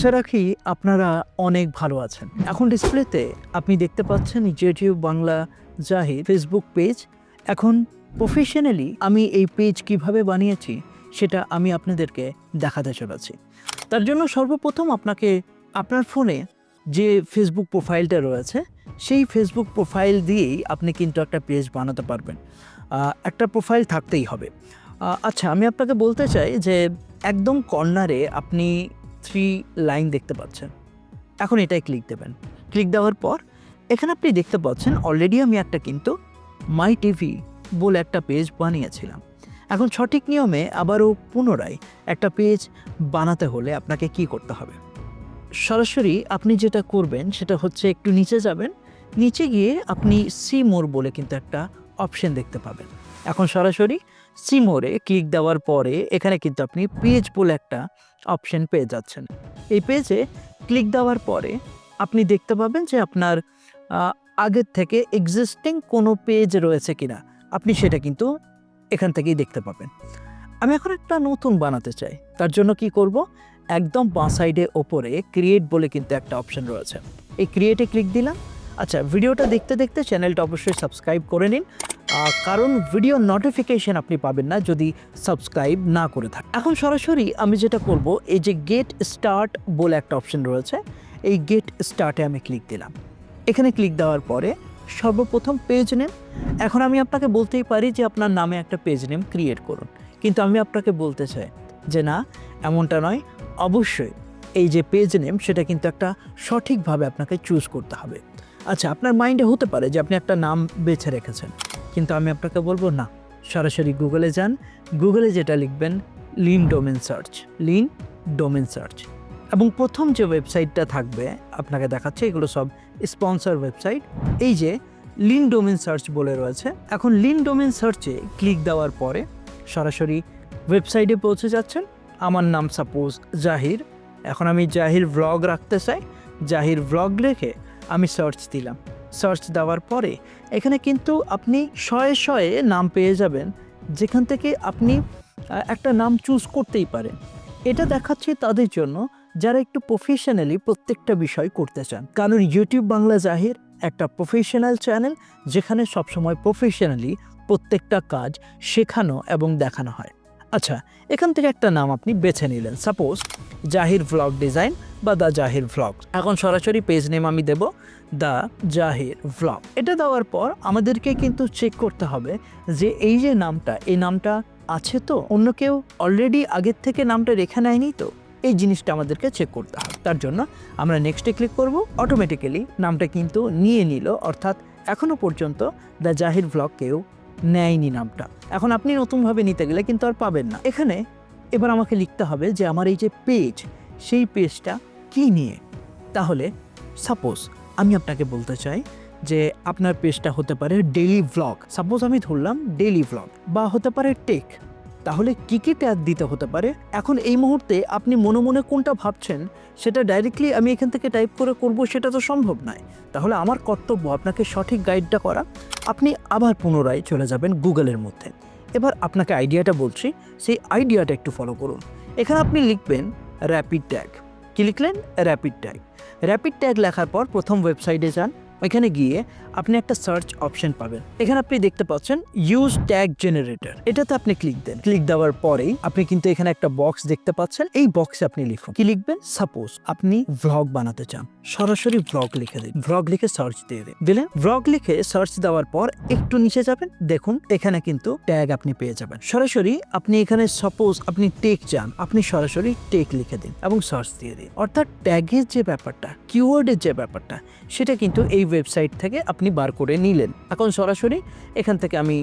আশা রাখি আপনারা অনেক ভালো আছেন। এখন ডিসপ্লেতে আপনি দেখতে পাচ্ছেন YouTube Bangla Zahir Facebook page এখন প্রফেশনালি আমি এই পেজ কীভাবে বানিয়েছি, সেটা আমি আপনাদেরকে দেখাতে চলেছি। তার জন্য সর্বপ্রথম আপনাকে আপনার ফোনে যে ফেসবুক প্রোফাইলটা রয়েছে, সেই ফেসবুক প্রোফাইল দিয়েই আপনি কিন্তু একটা পেজ বানাতে পারবেন। একটা প্রোফাইল থাকতেই হবে। আচ্ছা আমি আপনাকে বলতে চাই যে একদম কর্নারে আপনি থ্রি লাইন দেখতে পাচ্ছেন। এখন এটাই ক্লিক দেবেন। ক্লিক দেওয়ার পর, এখানে আপনি দেখতে পাচ্ছেন অলরেডি আমি একটা কিন্তু মাই টিভি বলে একটা পেজ বানিয়েছিলাম। এখন সঠিক নিয়মে আবারও পুনরায় একটা পেজ বানাতে হলে আপনাকে কি করতে হবে? সরাসরি আপনি যেটা করবেন সেটা হচ্ছে একটু নিচে যাবেন। নিচে গিয়ে আপনি সি মোর বলে কিন্তু একটা অপশন দেখতে পাবেন। এখন সরাসরি সি মোরে ক্লিক দেওয়ার পরে এখানে কিন্তু আপনি পেজ বলে একটা অপশন পেয়ে যাচ্ছেন। এই পেজে ক্লিক দেওয়ার পরে আপনি দেখতে পাবেন যে আপনার আগের থেকে এক্সিস্টিং কোনো পেজ রয়েছে কিনা। আপনি সেটা কিন্তু এখান থেকেই দেখতে পাবেন। আমি এখন একটা নতুন বানাতে চাই। তার জন্য কি করব? একদম বাঁ সাইডে ওপরে ক্রিয়েট বলে কিন্তু একটা অপশন রয়েছে। এই ক্রিয়েটে ক্লিক দিলাম। আচ্ছা ভিডিওটা দেখতে দেখতে চ্যানেলটা অবশ্যই সাবস্ক্রাইব করে নিন। কারণ ভিডিও নোটিফিকেশন আপনি পাবেন না যদি সাবস্ক্রাইব না করে থাকেন। এখন সরাসরি আমি যেটা করব, এই যে গেট স্টার্ট বলে একটা অপশন রয়েছে, এই গেট স্টার্টে আমি ক্লিক দিলাম। এখানে ক্লিক দেওয়ার পরে সর্বপ্রথম পেজ নেম এখন আমি আপনাকে বলতেই পারি যে আপনার নামে একটা পেজ নেম ক্রিয়েট করুন। কিন্তু আমি আপনাকে বলতে চাই যে না, এমনটা নয়, অবশ্যই এই যে পেজ নেম সেটা কিন্তু একটা সঠিকভাবে আপনাকে চুজ করতে হবে। আচ্ছা আপনার মাইন্ডে হতে পারে যে আপনি একটা নাম বেছে রেখেছেন। কিন্তু আমি আপনাকে বলব না। সরাসরি গুগলে যান। গুগলে যেটা লিখবেন lean domain search lean domain search এবং প্রথম যে ওয়েবসাইটটা থাকবে, আপনাকে দেখাচ্ছে, এগুলো সব স্পন্সর ওয়েবসাইট। এই যে লিন ডোমেন সার্চ বলে রয়েছে, এখন লিন ডোমেন সার্চে ক্লিক দেওয়ার পরে সরাসরি ওয়েবসাইটে পৌঁছে যাচ্ছেন। আমার নাম সাপোজ জাহির। এখন আমি জাহির ভ্লগ রাখতে চাই। জাহির ভ্লগ রেখে আমি সার্চ দিলাম। সার্চ দেওয়ার পরে এখানে কিন্তু আপনি শয়ে শয়ে নাম পেয়ে যাবেন, যেখান থেকে আপনি একটা নাম চুজ করতেই পারেন। এটা দেখাচ্ছে তাদের জন্য যারা একটু প্রফেশনালি প্রত্যেকটা বিষয় করতে চান। কারণ ইউটিউব বাংলা জাহির একটা প্রফেশনাল চ্যানেল যেখানে সবসময় প্রফেশনালি প্রত্যেকটা কাজ শেখানো এবং দেখানো হয়। আচ্ছা এখান থেকে একটা নাম আপনি বেছে নিলেন। সাপোজ জাহির ভ্লগ ডিজাইন বা দ্য জাহির ভ্লগ এখন সরাসরি পেজ নেম আমি দেব দ্য জাহির ভ্লগ এটা দেওয়ার পর আমাদেরকে কিন্তু চেক করতে হবে যে এই যে নামটা, এই নামটা আছে তো? অন্য কেউ অলরেডি আগের থেকে নামটা রেখে নেয়নি তো? এই জিনিসটা আমাদেরকে চেক করতে হবে। তার জন্য আমরা নেক্সটে ক্লিক করব অটোমেটিক্যালি নামটা কিন্তু নিয়ে নিল। অর্থাৎ এখনও পর্যন্ত দ্য জাহির ভ্লগ কেউ নেয়নি নামটা। এখন আপনি নতুনভাবে নিতে গেলে কিন্তু আর পাবেন না। এখানে এবার আমাকে লিখতে হবে যে আমার এই যে পেজ সেই পেজটা কি নিয়ে? তাহলে সাপোজ আমি আপনাকে বলতে চাই যে আপনার পেজটা হতে পারে ডেইলি ভ্লগ সাপোজ আমি ধরলাম ডেইলি ভ্লগ বা হতে পারে টেক তাহলে কী কী ট্যাগ দিতে হতে পারে? এখন এই মুহূর্তে আপনি মনে মনে কোনটা ভাবছেন, সেটা ডাইরেক্টলি আমি এখান থেকে টাইপ করে করব, সেটা তো সম্ভব নয়। তাহলে আমার কর্তব্য আপনাকে সঠিক গাইডটা করা। আপনি আবার পুনরায় চলে যাবেন গুগলের মধ্যে। এবার আপনাকে আইডিয়াটা বলছি, সেই আইডিয়াটা একটু ফলো করুন। এখানে আপনি লিখবেন র্যাপিড ট্যাগ কি লিখলেন র্যাপিড ট্যাগ র্যাপিড ট্যাগ লেখার পর প্রথম ওয়েবসাইটে যান। ওইখানে গিয়ে আপনি একটা সার্চ অপশন পাবেন। এখানে আপনি দেখতে পাচ্ছেন ইউজ ট্যাগ জেনারেটর এটাতে আপনি ক্লিক দেন। ক্লিক দেওয়ার পরেই আপনি কিন্তু এখানে একটা বক্স দেখতে পাচ্ছেন। এই বক্সে আপনি লিখুন। কি লিখবেন? সাপোজ আপনি ভ্লগ বানাতে চান। সরাসরি ভ্লগ লিখে দিন। ভ্লগ লিখে সার্চ দিয়ে দিন। দিলেন। ভ্লগ লিখে সার্চ দেওয়ার পর একটু নিচে যাবেন। দেখুন, এখানে কিন্তু ট্যাগ আপনি পেয়ে যাবেন। সরাসরি আপনি এখানে সাপোজ আপনি টেক চান, আপনি সরাসরি টেক লিখে দিন এবং সার্চ দিয়ে দিন। অর্থাৎ ট্যাগের যে ব্যাপারটা কিওয়ার্ডের যে ব্যাপারটা, সেটা কিন্তু এই ওয়েবসাইট থেকে আপনি বার করে নিলেন। এখন সরাসরি এখান থেকে আমি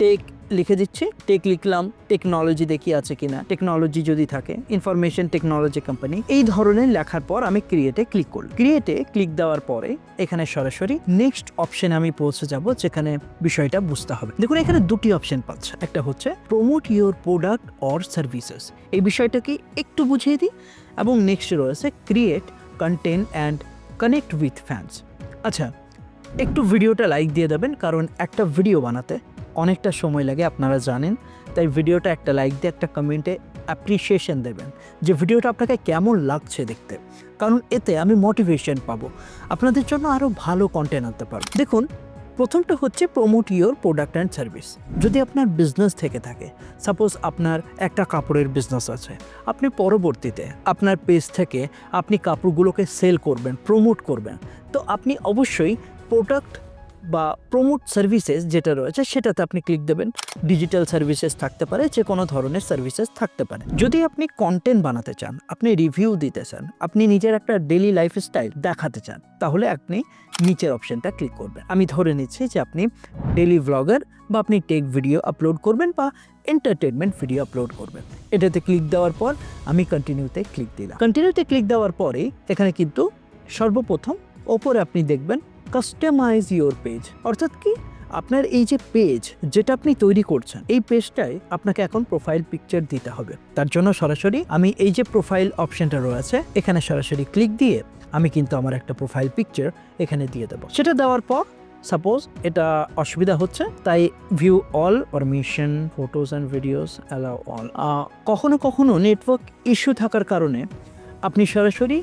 টেক লিখে দিচ্ছি। টেক লিখলাম টেকনোলজি দেখি আছে কিনা। টেকনোলজি যদি থাকে ইনফরমেশন টেকনোলজি কোম্পানি এই ধরনের লেখার পর আমি ক্রিয়েটে ক্লিক করলাম। ক্রিয়েটে ক্লিক দেওয়ার পরে এখানে সরাসরি নেক্সট অপশনে আমি পৌঁছে যাব, যেখানে বিষয়টা বুঝতে হবে। দেখুন, এখানে দুটি অপশন পাচ্ছে। একটা হচ্ছে promote your product or services এই বিষয়টাকে একটু বুঝিয়ে দিই। এবং নেক্সট রয়েছে create content and connect with fans আচ্ছা একটু ভিডিওটা লাইক দিয়ে দেবেন, কারণ একটা ভিডিও বানাতে অনেকটা সময় লাগে, আপনারা জানেন। তাই ভিডিওটা একটা লাইক দিয়ে, একটা কমেন্টে অ্যাপ্রিসিয়েশন দেবেন যে ভিডিওটা আপনাকে কেমন লাগছে দেখতে। কারণ এতে আমি মোটিভেশন পাবো। আপনাদের জন্য আরও ভালো কন্টেন্ট আনতে পারব। দেখুন প্রথমটা হচ্ছে promote your product and service যদি আপনার বিজনেস থেকে থাকে সাপোজ আপনার একটা কাপড়ের বিজনেস আছে, আপনি পরবর্তীতে আপনার পেজ থেকে আপনি কাপড়গুলোকে সেল করবেন প্রমোট করবেন, তো আপনি অবশ্যই প্রোডাক্ট বা প্রমোট সার্ভিসেস যেটা রয়েছে, সেটাতে আপনি ক্লিক দেবেন। ডিজিটাল সার্ভিসেস থাকতে পারে, যে কোনো ধরনের সার্ভিসেস থাকতে পারে। যদি আপনি কন্টেন্ট বানাতে চান, আপনি রিভিউ দিতে চান, আপনি নিজের একটা ডেলি লাইফস্টাইল দেখাতে চান, তাহলে আপনি নিচের অপশনটা ক্লিক করবেন। আমি ধরে নিচ্ছি যে আপনি ডেলি ব্লগার বা আপনি টেক ভিডিও আপলোড করবেন বা এন্টারটেনমেন্ট ভিডিও আপলোড করবেন। এটাতে ক্লিক দেওয়ার পর আমি কন্টিনিউতে ক্লিক দিলাম। কন্টিনিউতে ক্লিক দেওয়ার পরে এখানে কিন্তু সর্বপ্রথম ওপরে আপনি দেখবেন কাস্টমাইজ ইওর পেজ অর্থাৎ কি? আপনার এই যে পেজ যেটা আপনি তৈরি করছেন, এই পেজটায় আপনাকে এখন প্রোফাইল পিকচার দিতে হবে। তার জন্য সরাসরি আমি এই যে প্রোফাইল অপশনটা রয়েছে, এখানে সরাসরি ক্লিক দিয়ে আমি কিন্তু আমার একটা প্রোফাইল পিকচার এখানে দিয়ে দেবো। সেটা দেওয়ার পর সাপোজ এটা অসুবিধা হচ্ছে, তাই view all permission photos and videos allow all কখনো কখনো নেটওয়ার্ক ইস্যু থাকার কারণে আপনি সরাসরি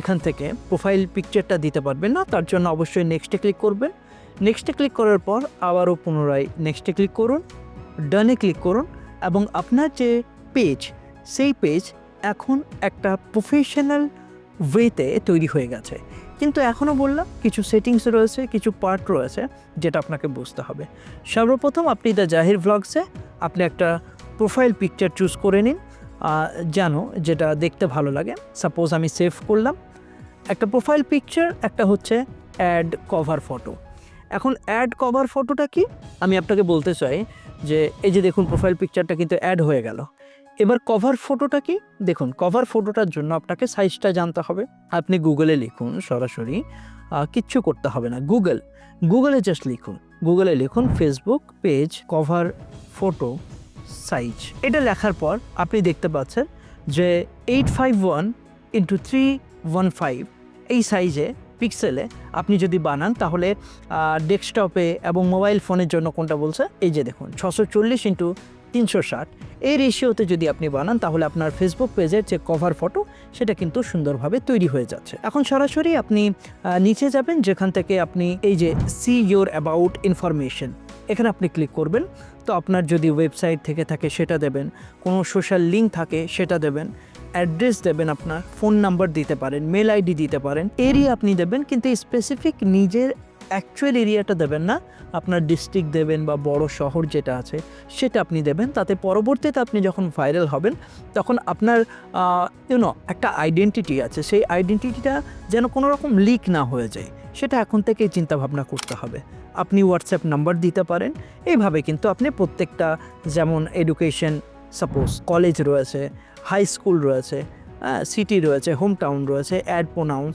এখান থেকে প্রোফাইল পিকচারটা দিতে পারবেন না, তার জন্য অবশ্যই নেক্সটে ক্লিক করবেন। নেক্সটে ক্লিক করার পর আবারও পুনরায় নেক্সটে ক্লিক করুন ডানে ক্লিক করুন এবং আপনার যে পেজ সেই পেজ এখন একটা প্রফেশনাল ওয়েতে তৈরি হয়ে গেছে। কিন্তু এখনও বললাম, কিছু সেটিংস রয়েছে, কিছু পার্ট রয়েছে, যেটা আপনাকে বুঝতে হবে। সর্বপ্রথম আপনি দ্য জাহির ভ্লগসে আপনি একটা প্রোফাইল পিকচার চুজ করে নিন। যেন যেটা দেখতে ভালো লাগে। সাপোজ আমি সেভ করলাম। একটা প্রোফাইল পিকচার একটা হচ্ছে অ্যাড কভার ফটো এখন অ্যাড কভার ফটোটা কি? আমি আপনাকে বলতে চাই যে, এই যে দেখুন প্রোফাইল পিকচারটা কিন্তু অ্যাড হয়ে গেল। এবার কভার ফটোটা কি? দেখুন কভার ফটোটার জন্য আপনাকে সাইজটা জানতে হবে। আপনি গুগলে লিখুন সরাসরি কিচ্ছু করতে হবে না। গুগল গুগলে জাস্ট লিখুন। গুগলে লিখুন Facebook page cover photo size এটা লেখার পর আপনি দেখতে পাচ্ছেন যে eight five one into three one five এই সাইজে পিক্সেলে আপনি যদি বানান, তাহলে ডেস্কটপে এবং মোবাইল ফোনের জন্য কোনটা বলছে? এই যে দেখুন, ছশো চল্লিশ ইন্টু তিনশো ষাট। এই রেশিওতে যদি আপনি বানান, তাহলে আপনার ফেসবুক পেজের যে কভার ফটো সেটা কিন্তু সুন্দরভাবে তৈরি হয়ে যাচ্ছে। এখন সরাসরি আপনি নিচে যাবেন, যেখান থেকে আপনি এই যে সি ইয়োর অ্যাবাউট ইনফরমেশন এখানে আপনি ক্লিক করবেন। তো আপনার যদি ওয়েবসাইট থেকে থাকে, সেটা দেবেন। কোনো সোশ্যাল লিঙ্ক থাকে, সেটা দেবেন। অ্যাড্রেস দেবেন আপনার, ফোন নাম্বার দিতে পারেন মেল আইডি দিতে পারেন এরিয়া আপনি দেবেন, কিন্তু স্পেসিফিক নিজের অ্যাকচুয়াল এরিয়াটা দেবেন না, আপনার ডিস্ট্রিক্ট দেবেন বা বড় শহর যেটা আছে, সেটা আপনি দেবেন, তাতে পরবর্তীতে আপনি যখন ভাইরাল হবেন, তখন আপনার ইউনো একটা আইডেন্টিটি আছে, সেই আইডেন্টিটিটা যেন কোনো রকম লিক না হয়ে যায়, সেটা এখন থেকেই চিন্তা ভাবনা করতে হবে। আপনি হোয়াটসঅ্যাপ নাম্বার দিতে পারেন, এইভাবে কিন্তু আপনি প্রত্যেকটা যেমন এডুকেশন সাপোজ কলেজ রয়েছে হাই স্কুল রয়েছে সিটি রয়েছে, হোম টাউন রয়েছে, অ্যাড প্রোনাউন্স,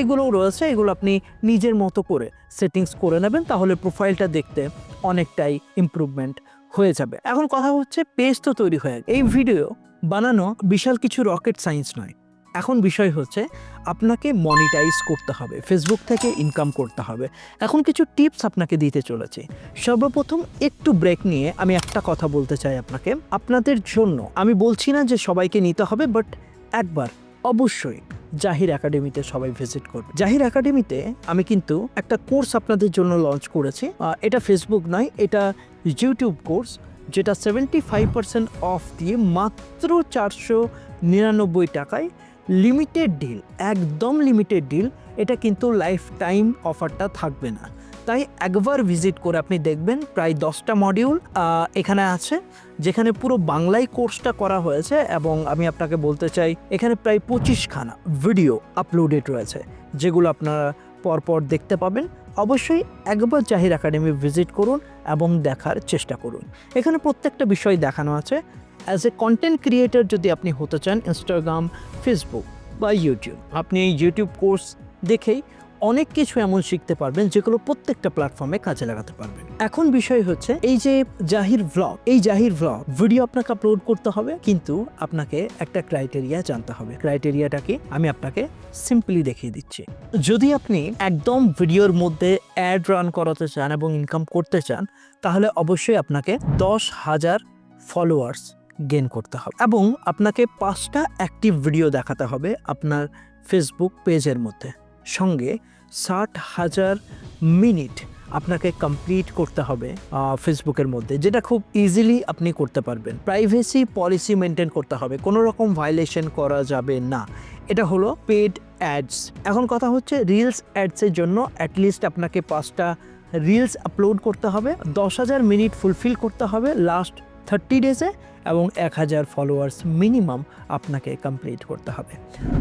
এগুলোও রয়েছে, এগুলো আপনি নিজের মতো করে সেটিংস করে নেবেন, তাহলে প্রোফাইলটা দেখতে অনেকটাই ইম্প্রুভমেন্ট হয়ে যাবে। এখন কথা হচ্ছে পেজ তো তৈরি হয়ে এই ভিডিও বানানো বিশাল কিছু রকেট সায়েন্স নয়। এখন বিষয় হচ্ছে আপনাকে মনিটাইজ করতে হবে ফেসবুক থেকে ইনকাম করতে হবে। এখন কিছু টিপস আপনাকে দিতে চলেছে। সর্বপ্রথম একটু ব্রেক নিয়ে আমি একটা কথা বলতে চাই আপনাকে। আপনাদের জন্য, আমি বলছি না যে সবাইকে নিতে হবে বাট একবার অবশ্যই জাহির একাডেমিতে সবাই ভিজিট করবে। জাহির একাডেমিতে আমি কিন্তু একটা কোর্স আপনাদের জন্য লঞ্চ করেছি। এটা ফেসবুক নয়, এটা ইউটিউব কোর্স যেটা সেভেন্টি ফাইভ পার্সেন্ট অফ দিয়ে মাত্র চারশো নিরানব্বই টাকায় লিমিটেড ডিল একদম লিমিটেড ডিল এটা কিন্তু লাইফ টাইম অফারটা থাকবে না। তাই একবার ভিজিট করে আপনি দেখবেন প্রায় দশটা মডিউল এখানে আছে, যেখানে পুরো বাংলায় কোর্সটা করা হয়েছে এবং আমি আপনাকে বলতে চাই, এখানে প্রায় পঁচিশখানা ভিডিও আপলোডেড রয়েছে, যেগুলো আপনারা পরপর দেখতে পাবেন। অবশ্যই একবার জাহির একাডেমি ভিজিট করুন এবং দেখার চেষ্টা করুন। এখানে প্রত্যেকটা বিষয় দেখানো আছে অ্যাজ এ কন্টেন্ট ক্রিয়েটর যদি আপনি হতে চান ইনস্টাগ্রাম ফেসবুক বা ইউটিউব আপনি এই ইউটিউব কোর্স দেখেই অনেক কিছু এমন শিখতে পারবেন, যেগুলো প্রত্যেকটা প্ল্যাটফর্মে কাজে লাগাতে পারবেন। এখন বিষয় হচ্ছে, এই যে জাহির ভ্লগ এই জাহির ভ্লগ ভিডিও আপনাকে আপলোড করতে হবে, কিন্তু আপনাকে একটা ক্রাইটেরিয়া জানতে হবে। ক্রাইটেরিয়াটা কি? আমি আপনাকে সিম্পলি দেখিয়ে দিচ্ছি। যদি আপনি একদম ভিডিওর মধ্যে অ্যাড রান করাতে চান এবং ইনকাম করতে চান, তাহলে অবশ্যই আপনাকে দশ হাজার ফলোয়ার্স গেন করতে হবে। এবং আপনাকে পাঁচটা অ্যাক্টিভ ভিডিও দেখাতে হবে আপনার ফেসবুক পেজের মধ্যে। সঙ্গে ষাট হাজার মিনিট আপনাকে কমপ্লিট করতে হবে ফেসবুকের মধ্যে, যেটা খুব ইজিলি আপনি করতে পারবেন। প্রাইভেসি পলিসি মেনটেন করতে হবে, কোনো রকম ভায়োলেশন করা যাবে না। এটা হলো পেড অ্যাডস এখন কথা হচ্ছে রিলস অ্যাডসের জন্য অ্যাটলিস্ট আপনাকে পাঁচটা রিলস আপলোড করতে হবে, দশ হাজার মিনিট ফুলফিল করতে হবে লাস্ট থার্টি ডেজে এবং এক হাজার ফলোয়ার্স মিনিমাম আপনাকে কমপ্লিট করতে হবে।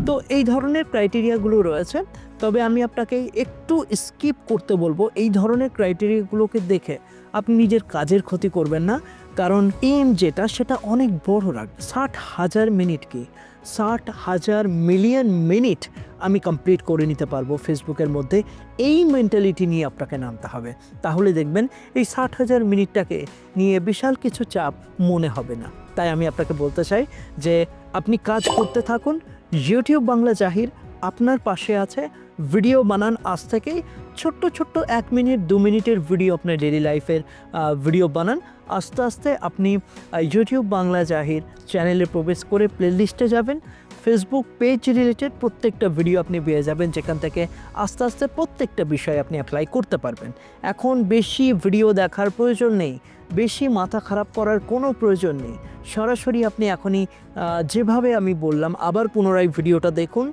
তো এই ধরনের ক্রাইটেরিয়াগুলো রয়েছে, তবে আমি আপনাকে একটু স্কিপ করতে বলব, এই ধরনের ক্রাইটেরিয়াগুলোকে দেখে আপনি নিজের কাজের ক্ষতি করবেন না, কারণ এম যেটা, সেটা অনেক বড় রাখবে ষাট হাজার মিনিট কি? ষাট হাজার মিলিয়ন মিনিট আমি কমপ্লিট করে নিতে পারব ফেসবুকের মধ্যে। এই মেন্টালিটি নিয়ে আপনাকে নামতে হবে। তাহলে দেখবেন এই ষাট হাজার মিনিটটাকে নিয়ে বিশাল কিছু চাপ মনে হবে না। তাই আমি আপনাকে বলতে চাই যে, আপনি কাজ করতে থাকুন। ইউটিউব বাংলা জাহির আপনার পাশে আছে। ভিডিও বানান আজ থেকেই। ছোট্ট ছোট্ট এক মিনিট, দু মিনিটের ভিডিও আপনার ডেলি লাইফের ভিডিও বানান। আস্তে আস্তে আপনি ইউটিউব বাংলা জাহির চ্যানেলে প্রবেশ করে প্লেলিস্টে যাবেন। ফেসবুক পেজ রিলেটেড প্রত্যেকটা ভিডিও আপনি পেয়ে যাবেন, যেখান থেকে আস্তে আস্তে প্রত্যেকটা বিষয় আপনি অ্যাপ্লাই করতে পারবেন। এখন বেশি ভিডিও দেখার প্রয়োজন নেই। বেশি মাথা খারাপ করার কোনো প্রয়োজন নেই। সরাসরি আপনি এখনই যেভাবে আমি বললাম, আবার পুনরায় ভিডিওটা দেখুন,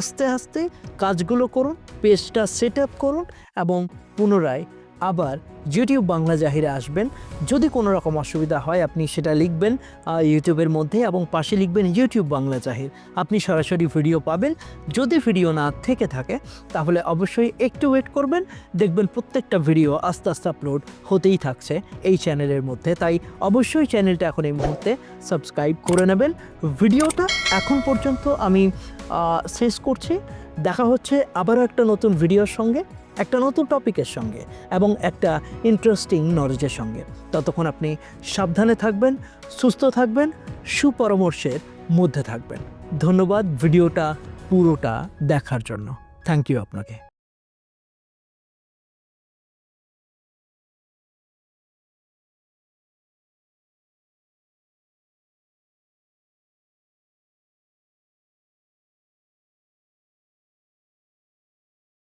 আস্তে আস্তে কাজগুলো করুন, পেজটা সেট আপ করুন এবং পুনরায় আবার ইউটিউব বাংলা জাহিরে আসবেন। যদি কোনো রকম অসুবিধা হয়, আপনি সেটা লিখবেন ইউটিউবের মধ্যে এবং পাশে লিখবেন ইউটিউব বাংলা জাহির। আপনি সরাসরি ভিডিও পাবেন। যদি ভিডিও না থেকে থাকে, তাহলে অবশ্যই একটু ওয়েট করবেন। দেখবেন প্রত্যেকটা ভিডিও আস্তে আস্তে আপলোড হতেই থাকছে এই চ্যানেলের মধ্যে। তাই অবশ্যই চ্যানেলটা এখন এই মুহূর্তে সাবস্ক্রাইব করে নেবেন। ভিডিওটা এখন পর্যন্ত আমি শেষ করছি। দেখা হচ্ছে আবারও একটা নতুন ভিডিওর সঙ্গে। একটা নতুন টপিকের সঙ্গে এবং একটা ইন্টারেস্টিং নলেজের সঙ্গে। ততক্ষণ আপনি সাবধানে থাকবেন, সুস্থ থাকবেন, সুপরামর্শের মধ্যে থাকবেন। ধন্যবাদ ভিডিওটা পুরোটা দেখার জন্য। থ্যাংক ইউ আপনাকে।